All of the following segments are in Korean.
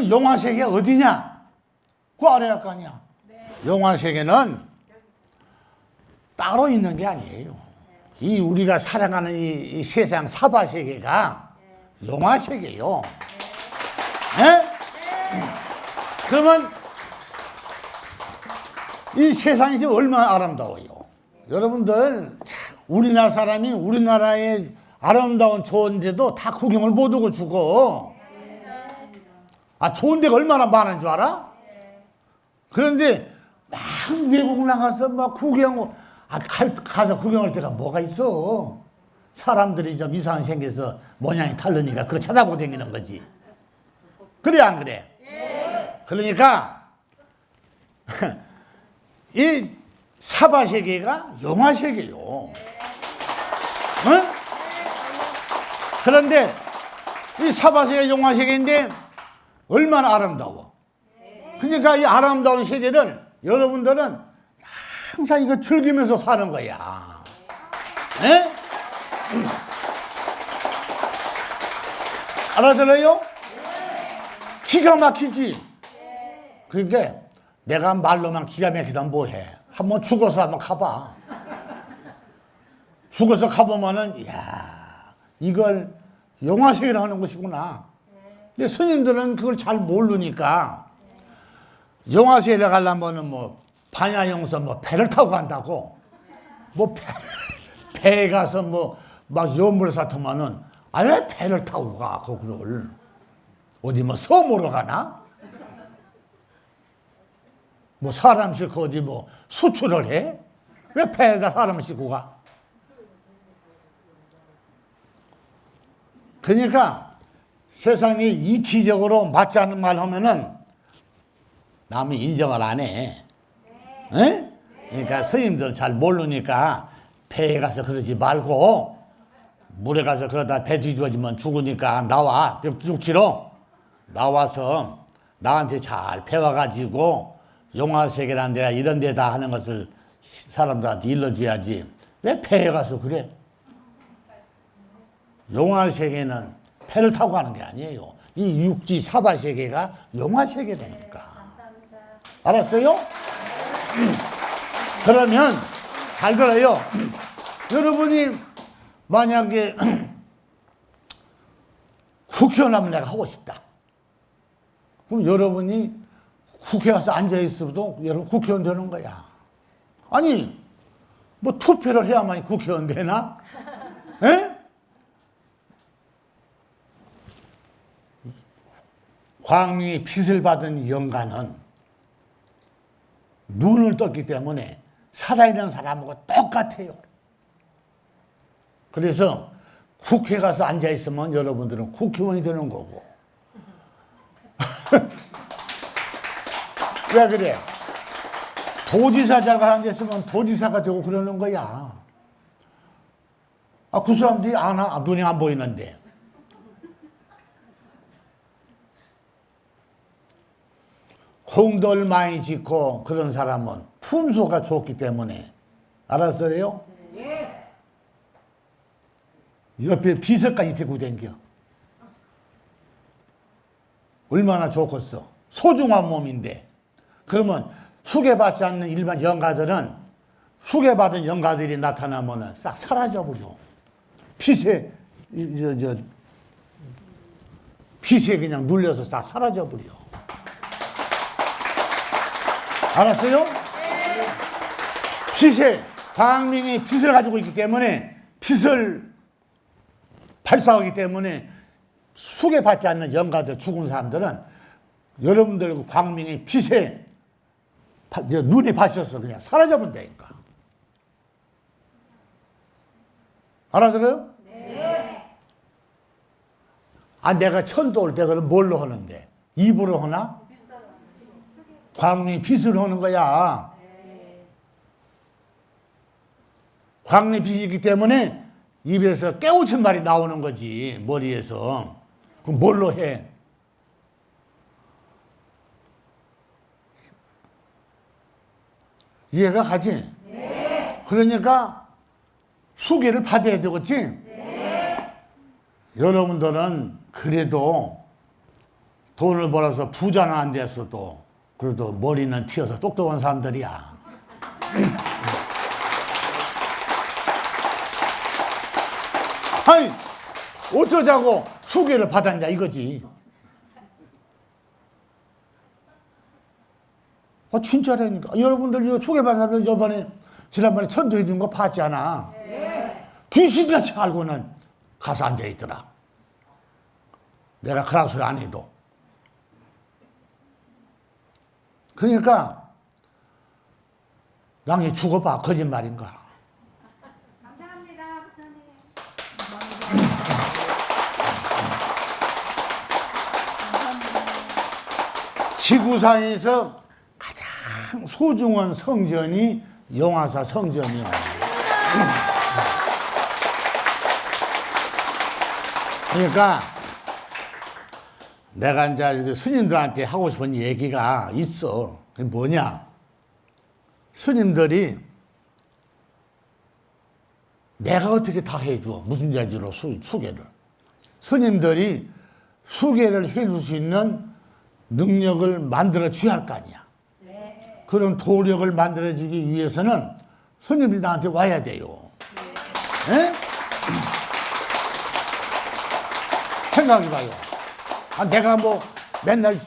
그러면 영화세계 어디냐? 그 알아야 할 거 아니야. 영화세계는 따로 있는 게 아니에요. 이 우리가 살아가는 이, 이 세상 사바 세계가 영화세계요. 예? 그러면 이 세상이 지금 얼마나 아름다워요. 여러분들 참, 우리나라 사람이 우리나라의 아름다운 좋은데도 다 구경을 못 오고 죽어. 아 좋은 데가 얼마나 많은 줄 알아? 그런데 막 외국 나가서 막 구경 아 갈- 가서 구경할 때가 뭐가 있어? 사람들이 좀 이상하게 생겨서 모양이 다르니까 그거 쳐다보고 다니는 거지. 그래 안 그래? 그러니까 이 사바 세계가 영화 세계요. 응? 그런데 이 사바 세계 영화 세계인데 얼마나 아름다워. 그러니까 이 아름다운 세계를 여러분들은 항상 이거 즐기면서 사는 거야. 예? 알아들어요? 기가 막히지? 그러니까 내가 말로만 기가 막히다 뭐해? 한번 죽어서 한번 가봐. 죽어서 가보면은 야 이걸 영화세계라 하는 것이구나. 근데 스님들은 그걸 잘 모르니까 영화세계에 가려면은 뭐 반야영서 뭐 배를 타고 간다고 뭐 배, 배에 가서 뭐막 연물 사투면은 아왜 배를 타고 가 거기를 어디 뭐 섬으로 가나? 뭐 사람 싣고 어디 뭐 수출을 해? 왜 배에다 사람을 싣고 가? 그러니까 세상이 이치적으로 맞지 않는 말 하면은 남이 인정을 안 해. 에? 그러니까 스님들 잘 모르니까 배에 가서 그러지 말고 물에 가서 그러다 배 뒤집어지면 죽으니까 나와 벽죽치로 나와서 나한테 잘 배워가지고 용화세계라는 데가 이런 데다 하는 것을 사람들한테 일러줘야지 왜 배에 가서 그래? 용화세계는 배를 타고 가는 게 아니에요. 이 육지 사바 세계가 용화세계라니까. 알았어요? 그러면 잘 들어요. 여러분이 만약에 국회의원 하면 내가 하고 싶다. 그럼 여러분이 국회 가서 앉아 있어도 여러분 국회의원 되는 거야. 아니, 뭐 투표를 해야만 국회의원 되나? 에? 광명이 빚을 받은 영가는 눈을 떴기 때문에 살아있는 사람하고 똑같아요. 그래서 국회 가서 앉아 있으면 여러분들은 국회의원이 되는 거고. 왜 그래? 도지사 자가 앉아 있으면 도지사가 되고 그러는 거야. 아, 그 사람들이 안, 와. 눈이 안 보이는데. 공들 많이 짓고 그런 사람은 품소가 좋기 때문에 알았어요? 옆에 비석까지 대고 댕겨. 얼마나 좋겠어. 소중한 몸인데. 그러면 수계받지 않는 일반 영가들은 수계받은 영가들이 나타나면은 싹 사라져버려. 빛에, 이- 저, 저, 빛에 그냥 눌려서 다 사라져버려. 알았어요? 빛에, 광명이 빛을 가지고 있기 때문에 빛을 발사하기 때문에 수계받지 않는 영가들 죽은 사람들은 여러분들 그 광명이 저 눈이 받쳐서 그냥 사라져버린다니까. 알아들어요? 네. 아, 내가 천도 올 때 그럼 뭘로 하는데? 입으로 하나? 광명이 빛을 하는 거야. 광명이 빛이기 때문에 입에서 깨우친 말이 나오는 거지, 머리에서. 그럼 뭘로 해? 이해가 가지? 그러니까 수계를 받아야 되겠지? 여러분들은 그래도 돈을 벌어서 부자는 안 됐어도 그래도 머리는 튀어서 똑똑한 사람들이야. 아니 어쩌자고 소개를 받았냐 이거지. 아 진짜라니까. 여러분들 이거 소개받았는 저번에 지난번에 천도해 준 거 봤지 않아? 귀신같이 알고는 가서 앉아 있더라. 내가 소리 안 해도. 그러니까 랑이 죽어봐 거짓말인가? 감사합니다, 부처님. 지구상에서 가장 소중한 성전이 영화사 성전이야. 그러니까 내가 이제 그 스님들한테 하고 싶은 얘기가 있어. 그게 뭐냐? 스님들이 내가 어떻게 다 해줘. 무슨 자지로 수, 수계를. 스님들이 수계를 해줄 수 있는 능력을 만들어 줘야 할 거 아니야. 그런 도력을 만들어 주기 위해서는 스님들이 나한테 와야 돼요. 예? 생각해봐요. 아, 내가 뭐 맨날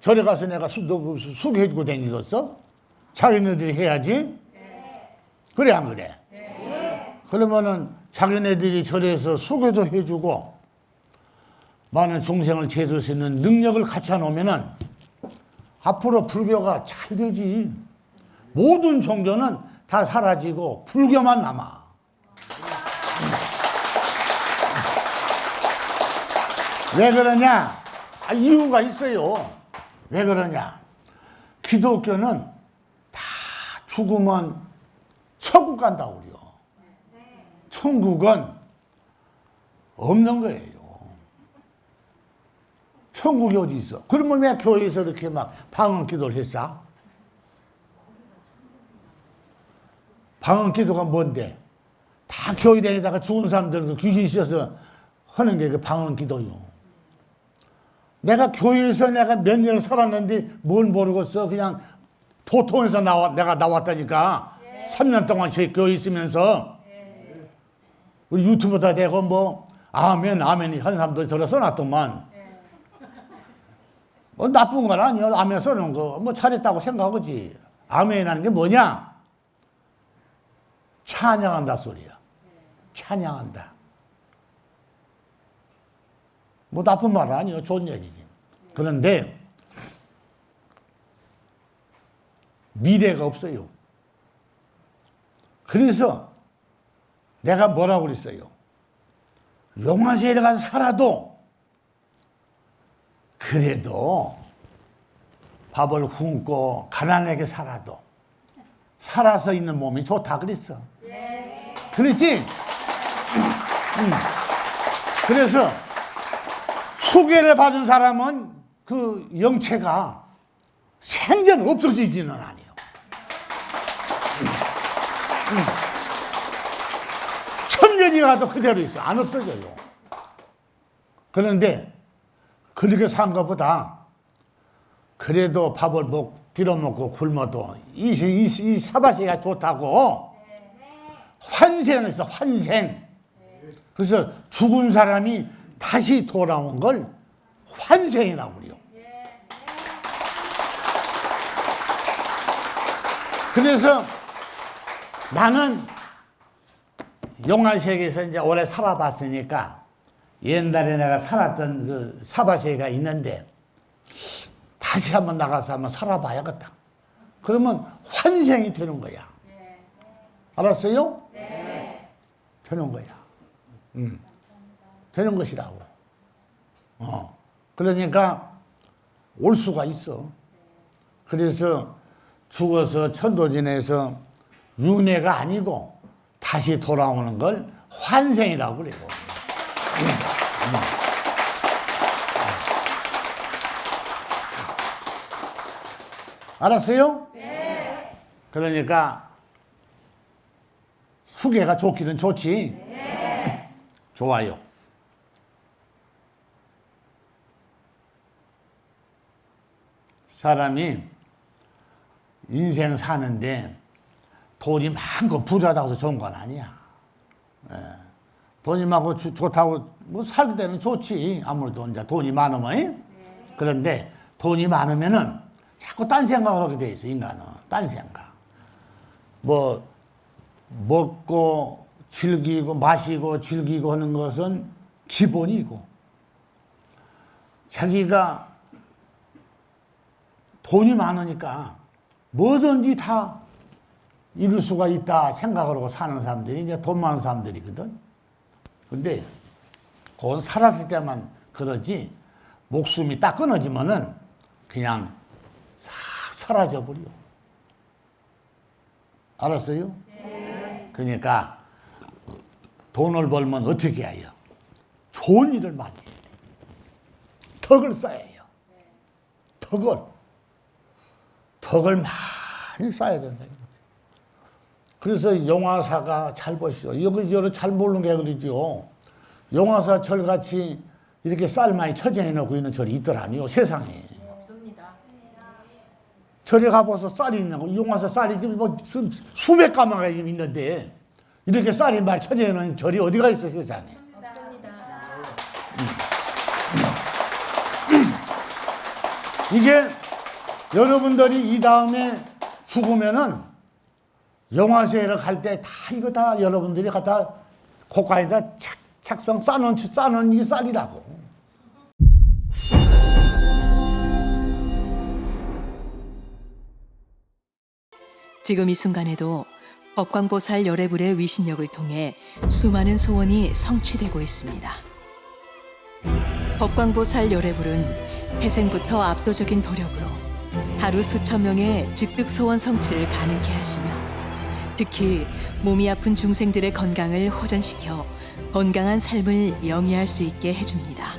절에 가서 내가 수, 너, 수, 수고해주고 다니겠어? 자기네들이 해야지? 그래, 안 그래? 그러면은 자기네들이 절에서 수고도 해주고 많은 중생을 제도할 수 있는 능력을 갖춰 놓으면은 앞으로 불교가 잘 되지. 모든 종교는 다 사라지고 불교만 남아. 왜 그러냐? 아, 이유가 있어요. 왜 그러냐? 기독교는 다 죽으면 천국 간다 그래요. 천국은 없는 거예요. 천국이 어디 있어? 그러면 왜 교회에서 이렇게 막 방언 기도를 했어? 방언 기도가 뭔데? 다 교회 다니다가 죽은 사람들 그 귀신 씌어서 하는 게 그 방언 기도요. 내가 교회에서 내가 몇 년을 살았는데 뭘 모르겠어. 그냥 보통에서 나와, 내가 나왔다니까. 3년 동안 제 교회 있으면서. 우리 유튜브다 대고 뭐 아멘 아멘이 한 사람들 들어 써놨더만. 뭐 나쁜 건 아니야. 아멘 써놓은 거 뭐 잘했다고 생각하지. 아멘이라는 게 뭐냐? 찬양한다 소리야. 찬양한다 뭐 나쁜 말 아니야 좋은 얘기지 그런데 미래가 없어요 그래서 내가 뭐라고 그랬어요? 용화시에 가서 살아도 그래도 밥을 굶고 가난하게 살아도 살아서 있는 몸이 좋다 그랬어. 그랬지? 응. 그래서 소개를 받은 사람은 그 영체가 생전 없어지지는 않아요. 천년이 가도 그대로 있어. 안 없어져요. 그런데 그렇게 산 것보다 그래도 밥을 먹, 빌어먹고 굶어도 이, 이, 이 사바세가 좋다고 환생을 했어. 환생. 그래서 죽은 사람이 다시 돌아온 걸 환생이라고 그래요. 그래서 나는 용화세계에서 이제 오래 살아봤으니까 옛날에 내가 살았던 그 사바세가 있는데 다시 한번 나가서 한번 살아봐야겠다. 그러면 환생이 되는 거야. 알았어요? 되는 거야. 음. 되는 것이라고. 어. 그러니까 올 수가 있어. 그래서 죽어서 천도진에서 윤회가 아니고 다시 돌아오는 걸 환생이라고 그래요. 음, 음. 알았어요? 네. 그러니까 후계가 좋기는 좋지. 좋아요. 사람이 인생 사는데 돈이 많고 부자다고 해서 좋은 건 아니야. 예. 돈이 많고 주- 좋다고 뭐 살 때는 좋지 아무래도 이제 돈이 많으면 예? 그런데 돈이 많으면은 자꾸 딴 생각을 하게 돼 있어 인간은 딴 생각. 뭐 먹고 즐기고 마시고 즐기고 하는 것은 기본이고 자기가 돈이 많으니까 뭐든지 다 이룰 수가 있다 생각을 하고 사는 사람들이 이제 돈 많은 사람들이거든. 근데 그건 살았을 때만 그러지 목숨이 딱 끊어지면은 그냥 싹 사라져 버려. 알았어요? 그러니까 돈을 벌면 어떻게 해요? 좋은 일을 많이 해야 돼. 덕을 쌓아야 해요. 덕을. 덕을 많이 쌓아야 된다. 그래서 용화사가 잘 보시오. 여기 여러 잘 모르는 게 그러죠. 용화사 절같이 이렇게 쌀 많이 처정해 놓고 있는 절이 있더라니요 세상에. 없습니다. 절에 가보서 쌀이 있냐고 용화사 쌀이 지금 뭐 수- 수백 가마가 지금 있는데 이렇게 쌀이 많이 처정해 놓은 절이 어디가 있어 세상에. 없습니다. 이게 여러분들이 이 다음에 죽으면은 영화세를 갈 때 다 이거 다 여러분들이 갖다 고가에다 착, 착성 싸놓은, 싸놓은 이게 쌀이라고. 지금 이 순간에도 법광보살 열애불의 위신력을 통해 수많은 소원이 성취되고 있습니다. 법광보살 열애불은 태생부터 압도적인 도력으로 하루 수천 명의 즉득 소원 성취를 가능케 하시며 특히 몸이 아픈 중생들의 건강을 호전시켜 건강한 삶을 영위할 수 있게 해줍니다.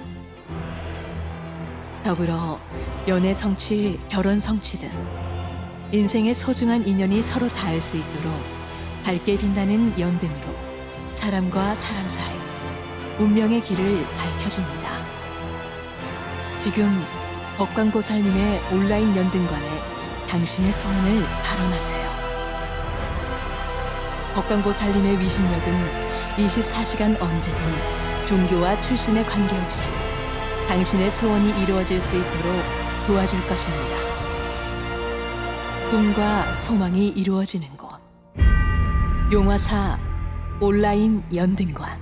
더불어 연애 성취, 결혼 성취 등 인생의 소중한 인연이 서로 닿을 수 있도록 밝게 빛나는 연등으로 사람과 사람 사이 운명의 길을 밝혀줍니다. 지금 법광보살님의 온라인 연등관에 당신의 소원을 발언하세요. 법광보살님의 위신력은 24시간 언제든 종교와 출신에 관계없이 당신의 소원이 이루어질 수 있도록 도와줄 것입니다. 꿈과 소망이 이루어지는 곳. 용화사 온라인 연등관.